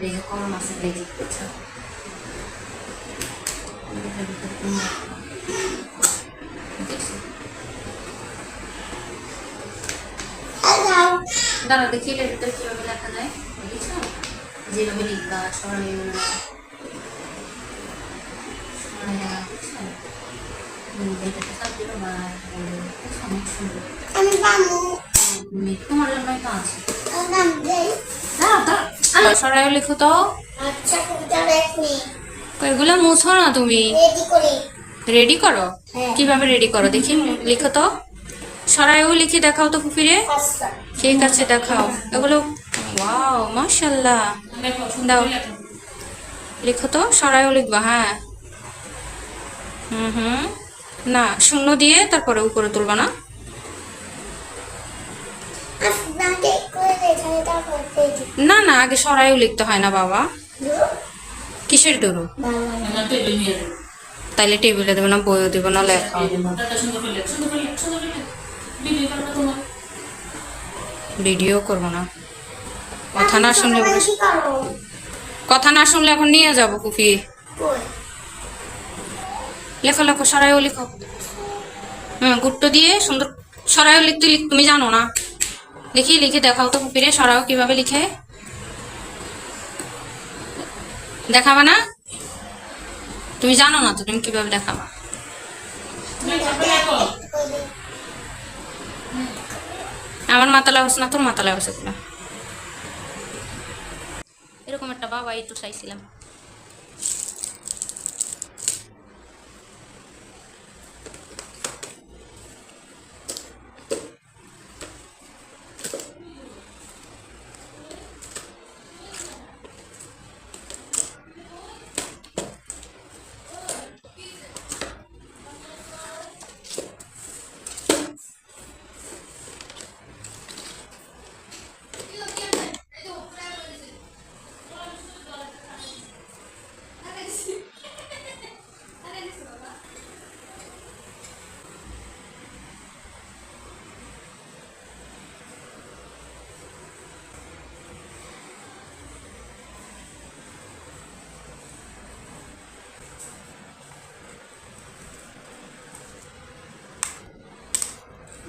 দেখে কলম আছে লেগে বুঝছ. দাঁড়াও দেখি এটার ভিতরে কীভাবে লেখা যায় দেখছ যেভাবে লিখবা সরাই? তোমার জন্যই তো আছে সরাই লিখো তো। ni. এগুলো মুছো না তুমি? রেডি করো। হ্যাঁ। কীভাবে রেডি করো? দেখি লিখো তো। সরাইও লিখে দেখাও তো ফুপিরে Pasta. ঠিক আছে দেখাও। এগুলো ওয়াও মাশাল্লাহ। দাও। লিখো তো সরাইও লিখবা হ্যাঁ। হুম হুম। না শূন্য দিয়ে তারপরে উপরে তুলবা না। না না, আগে সরাইও লিখতে হয় না বাবা? কিসের Bawal. তাইলে টেবিলে দেবো না, বইও দেবো না, লেখা ভিডিও করব না কথা না শুনলে? কথা না শুনলে এখন নিয়ে যাব কুফি লেখো লেখো, সরাইও লিখো হ্যাঁ গুট্টো দিয়ে সুন্দর সরাইও লিখতে লিখ তুমি জানো না দেখি, লিখে দেখাও তো কুপিরে সরাও কীভাবে লিখে দেখাবা না? তুমি জানো না তো, তুমি কীভাবে দেখাবা? আমার মাতালা হচ্ছে না, তোর মাতালে এগুলো এরকম একটা বাবা একটু চাইছিলাম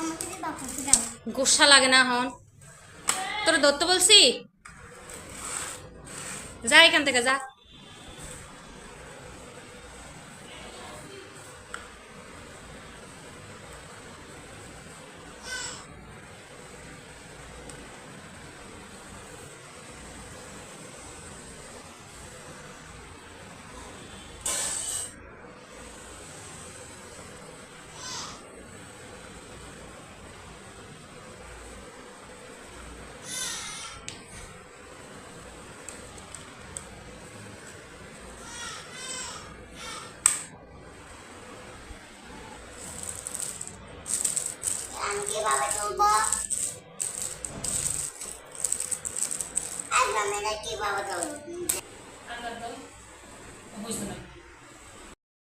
আমাকে দিয়ে দাও, আমাকে দাও। গুসা লাগে না হন তোর দত্ত বলছি? যা এখান থেকে যা আমি কীভাবে তুলবো? আর গ্রামেরা কীভাবে তুলবো? বুঝতে